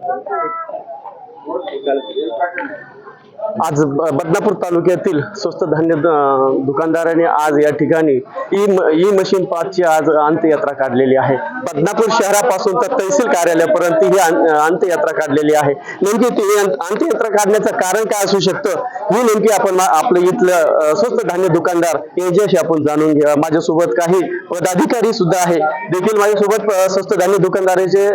ਬਹੁਤ ਗੱਲ आज बदनापूर तालुक्यातील स्वस्त धान्य दुकानदाराने आज या ठिकाणी ई ई मशीन पाचची आज अंत्ययात्रा काढलेली आहे. बदनापूर शहरापासून तर तहसील कार्यालयापर्यंत ही अंत्ययात्रा काढलेली आहे. नेमकी ती अंत्ययात्रा काढण्याचं कारण काय असू शकतं? ही नेमकी आपण आपलं इथलं स्वस्त धान्य दुकानदार यांच्याशी आपण जाणून घ्या. माझ्यासोबत काही पदाधिकारी सुद्धा आहे. देखील माझ्यासोबत स्वस्त धान्य दुकानदाराचे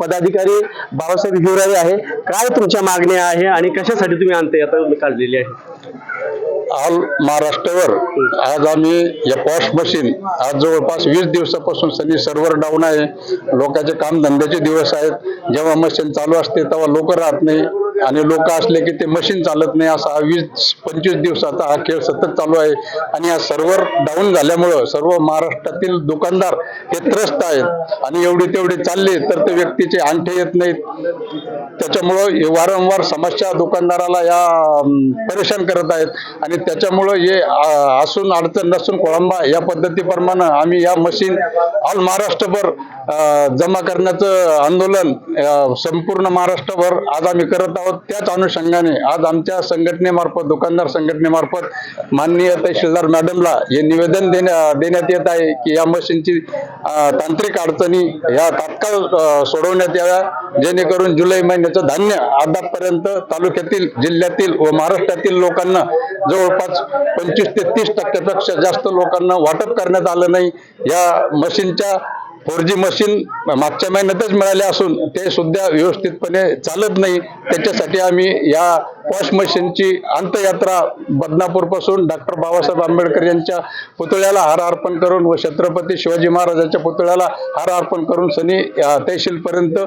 पदाधिकारी बाबासाहेब हिवराळे आहे. काय तुमच्या मागण्या आहे आणि कशासाठी तुम्ही अंत्ययात्रा काढलेली आहे. ऑल महाराष्ट्रावर आज आम्ही या पॉश मशीन आज जवळपास वीस दिवसापासून सनी सर्व्हर डाऊन आहे. लोकांचे काम धंद्याचे दिवस आहेत. जेव्हा मशीन चालू असते तेव्हा लोक राहत नाही. आणि लोक असले की ते मशीन चालत नाही. असा वीस पंचवीस दिवसाचा हा खेळ सतत चालू आहे. आणि हा सर्व्हर डाऊन झाल्यामुळं सर्व महाराष्ट्रातील दुकानदार हे त्रस्त आहेत. आणि एवढी तेवढी चालली तर ते व्यक्तीचे अंगठे येत नाहीत. त्याच्यामुळं हे वारंवार समस्या दुकानदाराला या परेशान करत आहेत. आणि त्याच्यामुळं हे असून अडचण नसून कोळंबा या पद्धतीप्रमाणे आम्ही या मशीन ऑल महाराष्ट्रभर जमा करण्याचं आंदोलन संपूर्ण महाराष्ट्रभर आज आम्ही करत आहोत. त्याच अनुषंगाने आज आमच्या संघटनेमार्फत दुकानदार संघटनेमार्फत माननीय तहसीलदार मॅडमला हे निवेदन देण्या देण्यात येत आहे की या मशीनची तांत्रिक अडचणी या तात्काळ सोडवण्यात याव्या. जेणेकरून जुलै महिन्याचं धान्य आतापर्यंत तालुक्यातील जिल्ह्यातील व महाराष्ट्रातील लोकांना जवळपास पंचवीस ते तीस टक्क्यापेक्षा जास्त लोकांना वाटप करण्यात आलं नाही. या मशीनच्या फोर जी मशीन मागच्या महिन्यातच मिळाले असून ते सुद्धा व्यवस्थितपणे चालत नाही. त्याच्यासाठी आम्ही या वॉश मशीनची अंतयात्रा बदनापूरपासून डॉक्टर बाबासाहेब आंबेडकर यांच्या पुतळ्याला हार अर्पण करून व छत्रपती शिवाजी महाराजांच्या पुतळ्याला हार अर्पण करून सनी तहसीलपर्यंत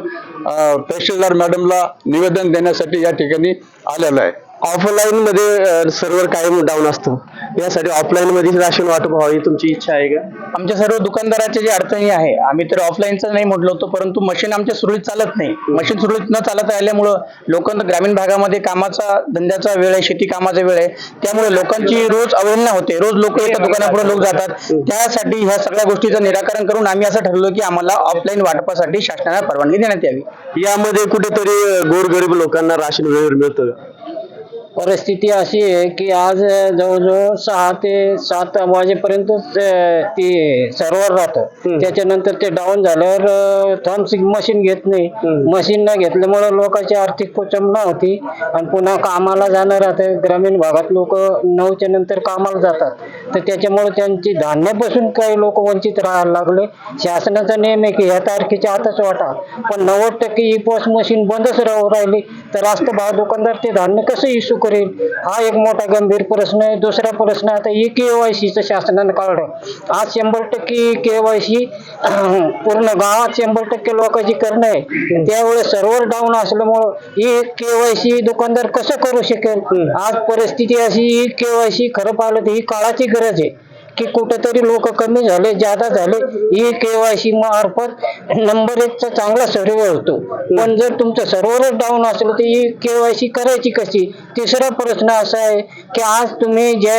तहसीलदार मॅडमला निवेदन देण्यासाठी या ठिकाणी आलेलं आहे. ऑफलाईन मध्ये सर्व्हर कायम डाऊन असतं. यासाठी ऑफलाईन मध्ये राशन वाटप व्हावी तुमची इच्छा आहे का? आमच्या सर्व दुकानदाराच्या जे अडचणी आहे आम्ही तर ऑफलाईनचं नाही म्हटलं होतं परंतु मशीन आमच्या सुरळीत चालत नाही. मशीन सुरळीत न चालत राहिल्यामुळं लोकांना ग्रामीण भागामध्ये कामाचा धंद्याचा वेळ आहे शेती कामाचा वेळ आहे. त्यामुळे लोकांची रोज अवहेलना होते. रोज लोक एका दुकानापुढे लोक जातात. त्यासाठी ह्या सगळ्या गोष्टीचं निराकरण करून आम्ही असं ठरवलं की आम्हाला ऑफलाईन वाटपासाठी शासनाला परवानगी देण्यात यावी. यामध्ये कुठेतरी गोरगरीब लोकांना राशन वेळेवर मिळतं परिस्थिती अशी आहे की आज जवळजवळ सहा ते सात वाजेपर्यंत ती सर्व्हर राहतं. त्याच्यानंतर ते डाऊन झाल्यावर थम्स मशीन घेत नाही. मशीन न घेतल्यामुळे लोकांची आर्थिक कोचंबना होती आणि पुन्हा कामाला जाणं राहतं. ग्रामीण भागात लोक नऊच्या नंतर कामाला जातात. तर त्याच्यामुळे त्यांची धान्यापासून काही लोक वंचित राहायला लागले. शासनाचा नियम आहे की ह्या तारखेच्या आताच वाटा. पण नव्वद टक्के ई पॉस मशीन बंदच राहू राहिली. तर रास्त भाव दुकानदार ते धान्य कसं इश्यू करेल? हा एक मोठा गंभीर प्रश्न आहे. दुसरा प्रश्न आता ई के वाय सीचं शासनानं काढलं आज शंभर टक्के के वाय सी पूर्ण गावात शंभर टक्के लोकांची करणं आहे. त्यावेळेस सर्व्हर डाऊन असल्यामुळं ही के वाय सी दुकानदार कसं करू शकेल? आज परिस्थिती अशी ही के वाय सी खरं पाहिलं तर ही काळाची गरज आहे. की कुठेतरी लोक कमी झाले जादा झाले ई केवायसी मार्फत नंबर एकचा चांगला सर्वे होतो. पण जर तुमचं सर्व्हर डाऊन असेल तर ई केवायसी करायची कशी? तिसरा प्रश्न असा आहे की आज तुम्ही जे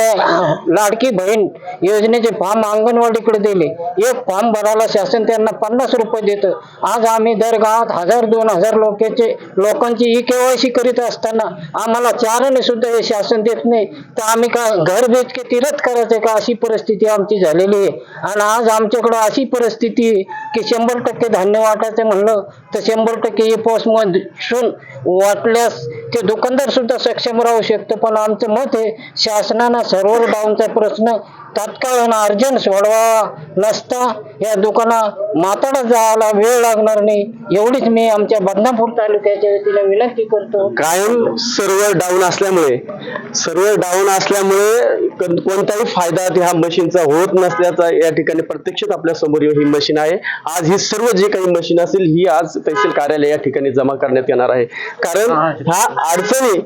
लाडकी बहीण योजनेचे फॉर्म अंगणवाडीकडे दिले एक फॉर्म भरायला शासन त्यांना पन्नास रुपये देतं. आज आम्ही दर गावात हजार दोन हजार लोकांचे लोकांची ई केवायसी करीत असताना आम्हाला चाराने सुद्धा हे शासन देत नाही. तर आम्ही का घर बेच के तीरथ करायचं का अशी परिस्थिती आमची झालेली आहे. आणि आज आमच्याकडं अशी परिस्थिती की शंभर टक्के धान्य वाटायचं म्हणलं तर शंभर टक्के ई मधून वाटल्यास ते दुकानदार सुद्धा सक्षम राहू शकतं. पण आमचं मत आहे शासनानं सर्व्हर डाऊनचा प्रश्न तात्काळ अर्जंट सोडवा नसता या दुकाना माताडा जायला वेळ लागणार नाही. एवढीच मी आमच्या बदनापूर तालुक्याच्या वतीने विनंती करतो. कायम सर्व्हर डाऊन असल्यामुळे सर्व्हर डाऊन असल्यामुळे कोणताही फायदा ह्या मशीनचा होत नसल्याचा या ठिकाणी प्रत्यक्षात आपल्यासमोर ही मशीन आहे. आज ही सर्व जी काही मशीन असेल ही आज तहसील कार्यालय या ठिकाणी जमा करण्यात येणार आहे. कारण ह्या अडचणी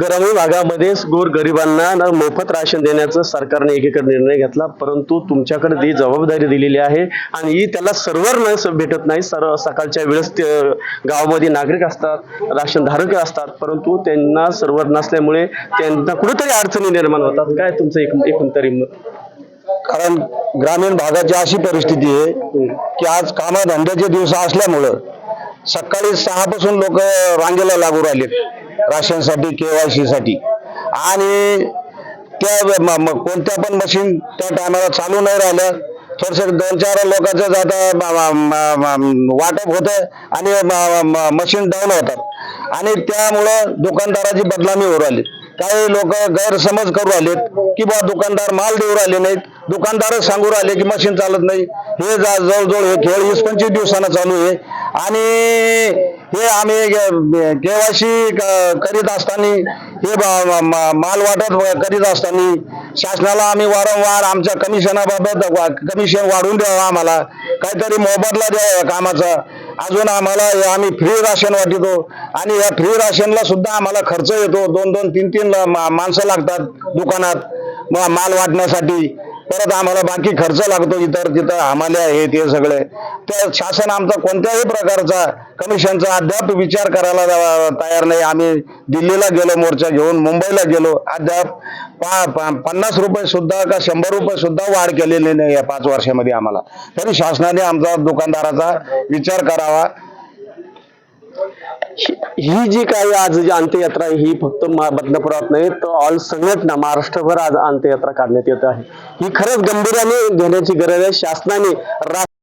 ग्रामीण भागामध्ये गोर गरिबांना मोफत राशन देण्याचं सरकारने एकीकडे निर्णय घेतला परंतु तुमच्याकडे ती जबाबदारी दिलेली आहे आणि ही त्याला सर्व्हर न भेटत नाही सर्व सकाळच्या वेळेस ते गावामध्ये नागरिक असतात राशन धारक असतात परंतु त्यांना सर्व्हर नसल्यामुळे त्यांना कुठेतरी अडचणी निर्माण होतात. काय तुमचं एक एकूण तरी मत? कारण ग्रामीण भागाची अशी परिस्थिती आहे की आज कामधंद्याचे दिवस असल्यामुळं सकाळी सहा पासून लोक रांगेला लागू राहिलेत राशनसाठी केवायसी साठी आणि त्या कोणत्या पण मशीन त्या टायमाला चालू नाही राहिल्या थोडस दोन चार लोकांचं जाता वाटप होतं आणि मशीन डाऊन होतात. आणि त्यामुळं दुकानदाराची बदनामी होऊ राहिली. काही लोक गैरसमज करू राहिलेत की बा दुकानदार माल देऊ राहिले नाहीत. दुकानदारच सांगू राहिले की मशीन चालत नाही. हे जवळजवळ हे खेळ वीस पंचवीस दिवसानं चालू आहे. आणि हे आम्ही केवायसी करीत असताना हे माल वाटप करीत असताना शासनाला आम्ही वारंवार आमच्या कमिशनाबाबत वा- कमिशन वाढवून द्यावं आम्हाला. काहीतरी मोबदला द्यावा या कामाचा. अजून आम्हाला आम्ही फ्री राशन वाटतो. आणि या फ्री राशनला सुद्धा आम्हाला खर्च येतो. दोन दोन तीन तीन मा- माणसं लागतात दुकानात म- माल वाटण्यासाठी. परत आम्हाला बाकी खर्च लागतो इतर तिथं आम्हाला हे ते सगळे. तर शासन आमचा कोणत्याही प्रकारचा कमिशनचा अद्याप विचार करायला जा- तयार नाही. आम्ही दिल्लीला गेलो मोर्चा घेऊन मुंबईला गेलो. अद्याप पा- पन्नास रुपये सुद्धा का शंभर रुपये सुद्धा वाढ केलेली नाही या पाच वर्षामध्ये आम्हाला. तरी शासनाने आमचा दुकानदाराचा विचार करावा. ही जी काही आज जी अंत्ययात्रा आहे ही फक्त बदलापुरात नाही तर ऑल संघटना महाराष्ट्रभर आज अंत्ययात्रा काढण्यात येत आहे. ही खरंच गंभीर्याने घेण्याची गरज आहे. शासनाने